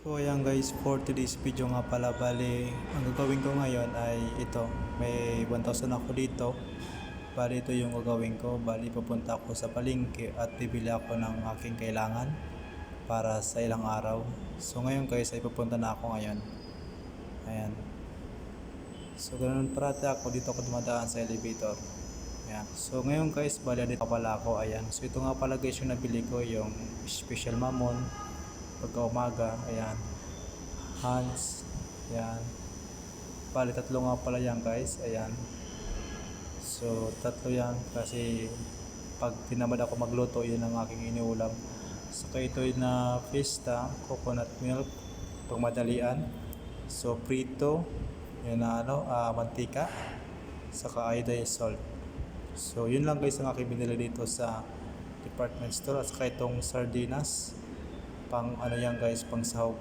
So ayan guys, for today's video nga pala, bali, ang gagawin ko ngayon ay ito. May 1,000 ako dito. Bali ito yung gagawin ko. Bali pupunta ako sa palengke at bibili ako ng aking kailangan para sa ilang araw. So ngayon guys ay pupunta na ako ngayon. Ayan. So ganun parati ako dito ako dumadaan sa elevator. Ayan. So ngayon guys, bali dito pala ako. Ayan. So ito nga pala guys yung nabili ko, yung special mamon pagka umaga, ayan. Hans, ayan. Bali, tatlo nga pala yan guys, ayan. So, tatlo yan kasi pag tinamad ako magluto, yun ang aking iniulam. Saka ito na Fiesta, coconut milk, pag madalian. So, prito, yun na ano, ah, mantika, saka iodized salt. So, yun lang guys ang aking binili dito sa department store at saka itong sardinas pang ano yan guys, pang sahog.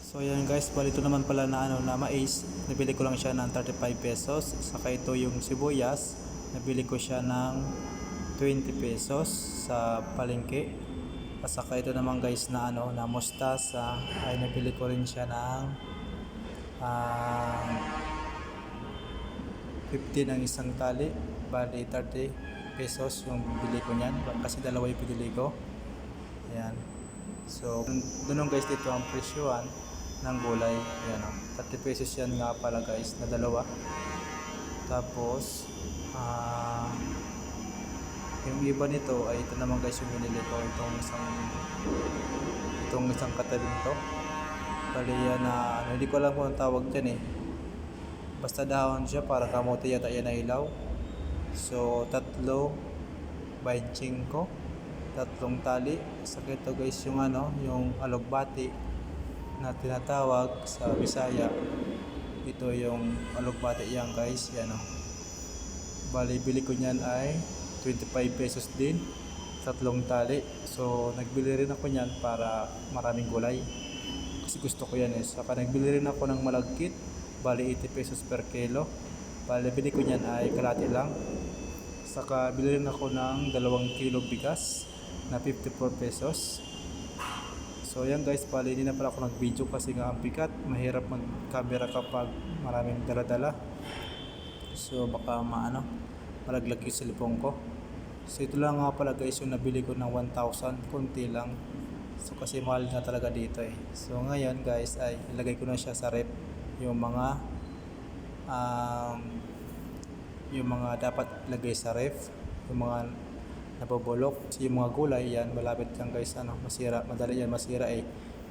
So yan guys, bali ito naman pala na ano na mais, nabili ko lang siya ng 35 pesos. Saka ito yung sibuyas, nabili ko siya ng 20 pesos sa palengke. At saka ito naman guys na ano na mustasa ay nabili ko rin siya ng ah 15 ang isang tali, bali 30 pesos yung bili ko niyan kasi dalawa yung pinili ko. Ayan. So, doon guys dito ang presyoan ng gulay. Ayan o. 30 pesos yan nga pala guys na dalawa. Tapos, ah yung iba nito ay ito naman guys yung binili ko. Itong isang itong isang katabi nito. Bali yan na, ano, hindi ko alam kung ang tawag dyan eh. Basta dahon siya para kamote yata yan na ilaw. So, tatlo, 25 tatlong tali. Saka ito guys yung ano, yung alugbati na tinatawag sa Bisaya. Ito yung alugbati yan guys, yan o. Bali, bili ko niyan ay 25 pesos din. Tatlong tali. So, nagbili rin ako niyan para maraming gulay. Kasi gusto ko yan eh. Saka nagbili rin ako ng malagkit. Bali, 80 pesos per kilo. Bali, bili ko niyan ay kalati lang. Saka bili rin ako ng dalawang kilo bigas na 54 pesos. So yan guys, pala hindi na pala ako nag-video kasi nga ang bigat. Mahirap mag-camera kapag maraming dala-dala. So baka maano, malaglag yung cellphone ko. So ito lang nga pala guys yung nabili ko ng 1,000, konti lang. So kasi mahal na talaga dito eh. So ngayon guys ay ilagay ko na siya sa rep yung mga um, yung mga dapat lagay sa ref, yung mga nabobulok, yung mga gulay yan, malapit lang guys, ano, masira, madali yan masira eh.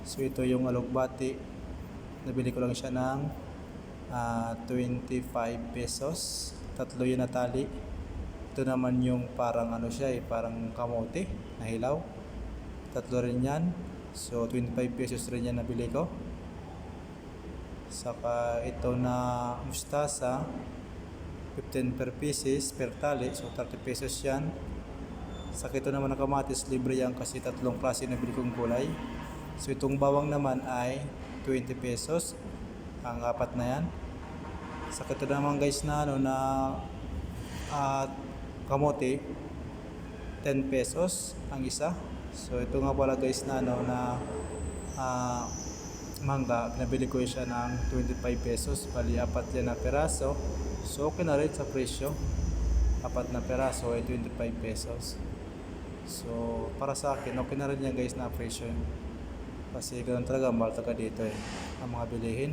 So ito yung alugbati, nabili ko lang siya ng ah, 25 pesos, tatlo yun na tali. Ito naman yung parang ano siya eh, parang kamote na hilaw. Tatlo rin yan. So 25 pesos rin yan nabili ko. Saka ito na mustasa, 15 per pieces per tali, so 30 pesos yan. Saka ito naman na kamatis, libre yan kasi tatlong klase na bili kong gulay. So itong bawang naman ay 20 pesos, ang apat na yan. Saka ito naman guys na ano na at kamote, 10 pesos ang isa. So ito nga pala guys na ano na ah, mangga, pinabili ko siya ng 25 pesos, bali apat yan na peraso. So okay na rin sa presyo. Apat na peraso ay 25 pesos. So para sa akin, okay na rin yan guys na presyo. Kasi ganun talaga, mahal talaga dito eh, ang mga bilihin.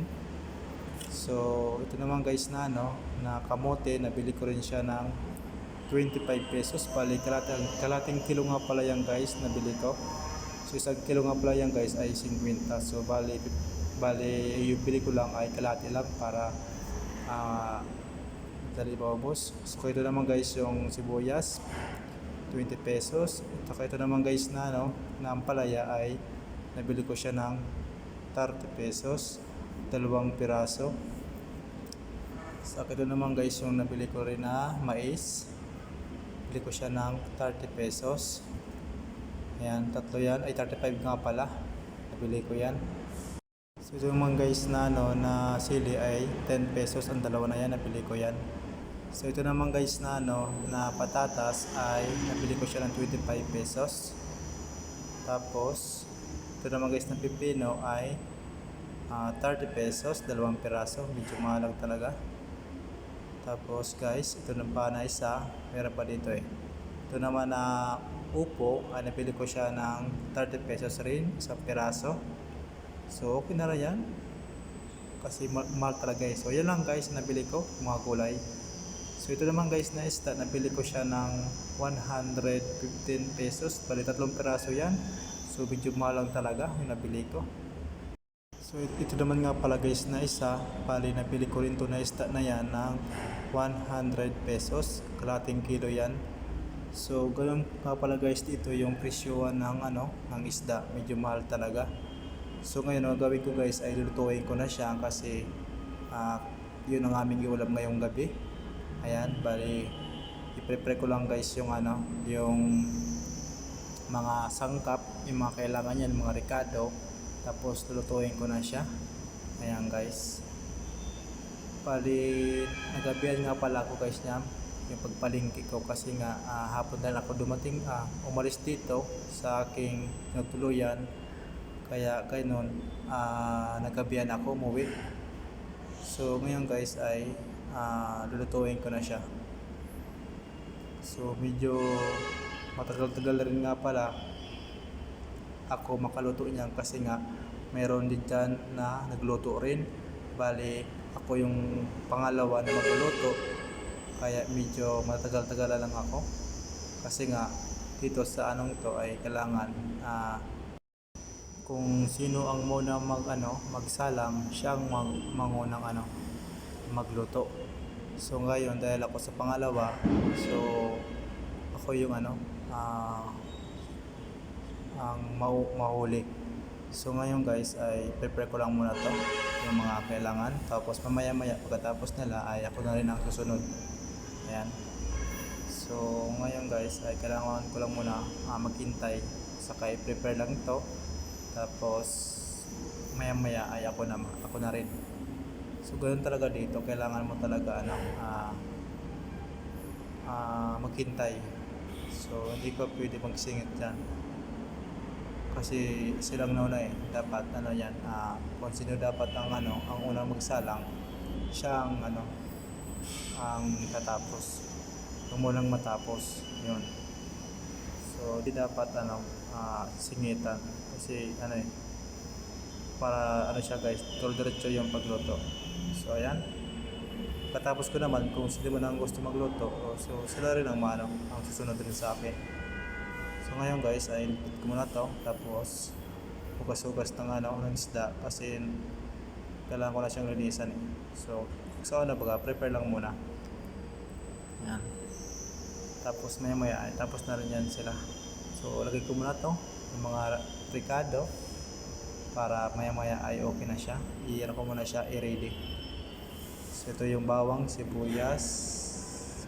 So ito naman guys na ano, na kamote, nabili ko rin siya ng 25 pesos. Bali kalating, kalating kilo nga pala yan guys, nabili ko. So isang kilo nga pala yan guys ay 50. So bali, bali yung bili ko lang ay kalati lang para ah dali paubos. So ito naman guys yung sibuyas 20 pesos. At ito naman guys na ano, na ampalaya ay nabili ko siya ng 30 pesos, dalawang piraso. Sa ito naman guys yung nabili ko rin na mais. Bili ko siya ng 30 pesos. Ayan, tatlo yan. Ay, 35 nga pala. Nabili ko yan. So ito naman guys na ano na sili ay 10 pesos ang dalawa na yan nabili ko yan. So ito naman guys na ano na patatas ay nabili ko siya ng 25 pesos. Tapos ito naman guys na pipino ay ah, 30 pesos, dalawang piraso. Medyo mahal talaga. Tapos guys, ito naman pa na isa. Meron pa dito eh. Ito naman na upo, ay napili ko siya ng 30 pesos rin, isang piraso. So okay na rin yan. Kasi ma- mahal talaga eh. So yan lang guys, nabili ko, mga gulay. So ito naman guys na isda, nabili ko siya ng 115 pesos. Bali tatlong piraso yan. So medyo mahal talaga yung nabili ko. So it- ito naman nga pala guys na isa, bali nabili ko rin to na isda na yan ng 100 pesos. Kalating kilo yan. So ganun nga pala guys dito yung presyoan ng ano, ng isda. Medyo mahal talaga. So ngayon ang gagawin ko guys ay lulutuin ko na siya kasi ah, yun ang aming iulam ngayong gabi. Ayan, bali i-prepare ko lang guys yung ano, yung mga sangkap, yung mga kailangan niyan, mga ricado. Tapos lulutuin ko na siya. Ayan guys. Bali, nagabihan nga pala ako guys niya yung pagpalingki ko kasi nga ah, hapon na ako dumating, ah, umalis dito sa aking nagtuluyan. Kaya ganoon, ah, nagabihan ako umuwi. So ngayon guys ay ah, lulutuin ko na siya. So medyo matagal-tagal rin nga pala ako makaluto niyan kasi nga meron din dyan na nagluto rin. Bali, ako yung pangalawa na magluluto. Kaya medyo matagal-tagal lang ako. Kasi nga dito sa anong to ay kailangan ah, kung sino ang muna mag ano, magsalang, siya ang mag, mangunang ano, magluto. So ngayon dahil ako sa pangalawa, so ako yung ano, ah ang mau mahuli. So ngayon guys ay prepare ko lang muna to yung mga kailangan tapos mamaya maya pagkatapos nila ay ako na rin ang susunod. Ayan. So ngayon guys ay kailangan ko lang muna ah, maghintay saka i-prepare lang to tapos maya maya ay ako na ako na rin. So ganoon talaga dito. Kailangan mo talaga ano ah ah, maghintay. So hindi ka pwede magsingit dyan. Kasi silang nauna eh. Dapat ano yan ah kung sino dapat ang ano ang unang magsalang siya ang ano ang tatapos. Yung munang matapos. Yun. So di dapat ano ah, singitan. Kasi ano eh para ano siya guys diretso yung pagluto so ayan katapos ko naman kung sino man ang gusto magluto so sila rin ang maano ang susunod rin sa akin So ngayon guys, ay ilipit ko muna to. Tapos, hugas-hugas ng ano, ng isda. Kasi, kailangan ko na siyang linisan eh. So, sa una baga, prepare lang muna. Yan. Tapos maya maya, ay, tapos na rin yan sila. So, lagay ko muna to. Yung mga ricado. Para maya maya ay okay na siya. I-ano ko muna siya, i-ready. Ito yung bawang, sibuyas,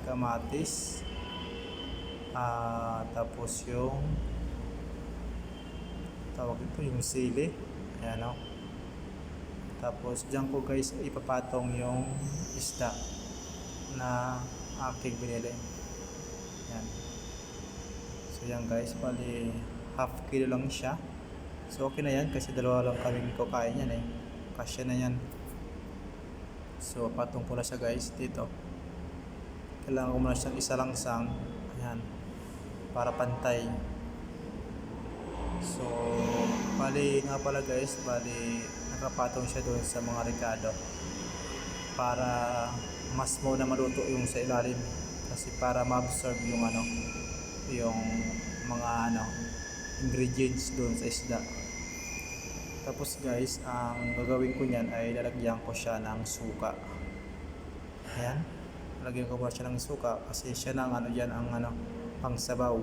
kamatis, Ah, tapos yung tawag ito yung sili. Ayan o. Tapos diyan ko guys ipapatong yung isda na aking binili. Ayan. So yan guys, bali half kilo lang siya. So okay na yan kasi dalawa lang kami kukain yan eh. Kasya na yan. So patong na siya guys dito. Kailangan ko muna siyang isa lang sang. Ayan para pantay. So, bali nga pala guys, bali nakapatong siya doon sa mga ricado para mas mo na maluto yung sa ilalim kasi para ma-absorb yung ano yung mga ano ingredients doon sa isda tapos guys ang gagawin ko niyan ay lalagyan ko siya ng suka ayan lalagyan ko ba siya ng suka kasi siya ng ano yan ang ano pangsabaw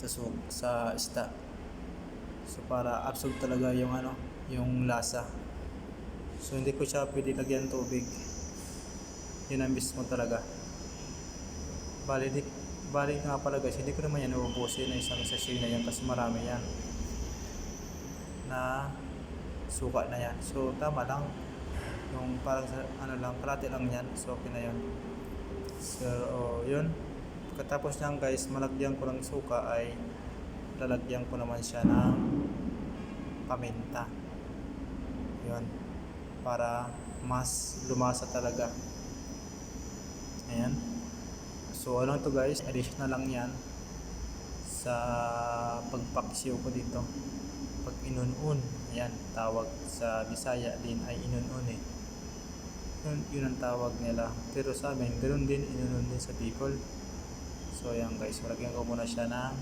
sa su sa isda. So para absorb talaga yung ano, yung lasa. So hindi ko siya pwede lagyan tubig. Yun ang mismo talaga. Bali, di, bali nga pala guys, hindi ko naman yan uubusin na isang sachet na yan kasi marami yan. Na suka na yan. So tama lang. Yung parang sa, ano lang, kalate lang yan. So okay na yun. So, oh, yun. Pagkatapos niyan guys, malagyan ko ng suka ay lalagyan ko naman siya ng paminta. Yun. Para mas lumasa talaga. Ayan. So ano to guys, additional lang yan sa pagpaksiw ko dito. Pag inunun, ayan, tawag sa Bisaya din ay inunun eh. Yun, yun ang tawag nila. Pero sa amin, ganoon din, inunun din sa Bicol. So ayan guys, malagyan ko muna siya ng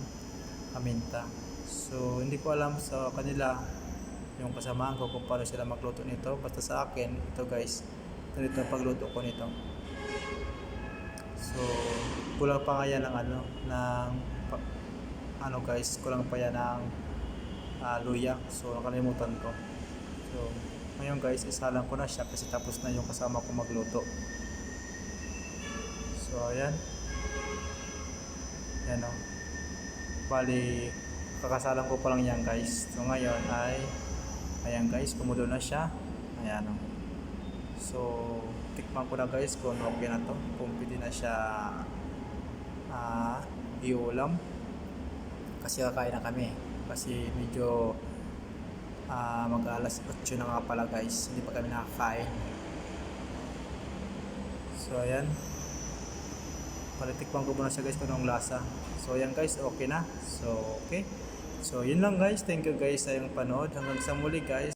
paminta. So hindi ko alam sa kanila yung kasamaan ko kung paano sila magluto nito. Basta sa akin, ito guys, ganito ang pagluto ko nito. So, kulang pa nga yan ng ano, ng, ano guys, kulang pa yan ng ah, luya. So, nakalimutan ko. So, ngayon guys, isalang ko na siya kasi tapos na yung kasama ko magluto. So, ayan. Yan o. Bali, kakasalang ko pa lang yan guys. So, ngayon ay, ayan guys, pumulo na siya. Ayan o. So, tikman ko na guys kung okay na to. Kung pwede na siya ah iulam. Kasi kakain na kami. Kasi medyo ah mag alas 8 na nga pala guys. Hindi pa kami nakakain. So, ayan. Palitikpan ko muna siya guys kung anong lasa. So, ayan guys, okay na. So, okay. So, yun lang guys. Thank you guys sa iyong panood. Hanggang sa muli guys.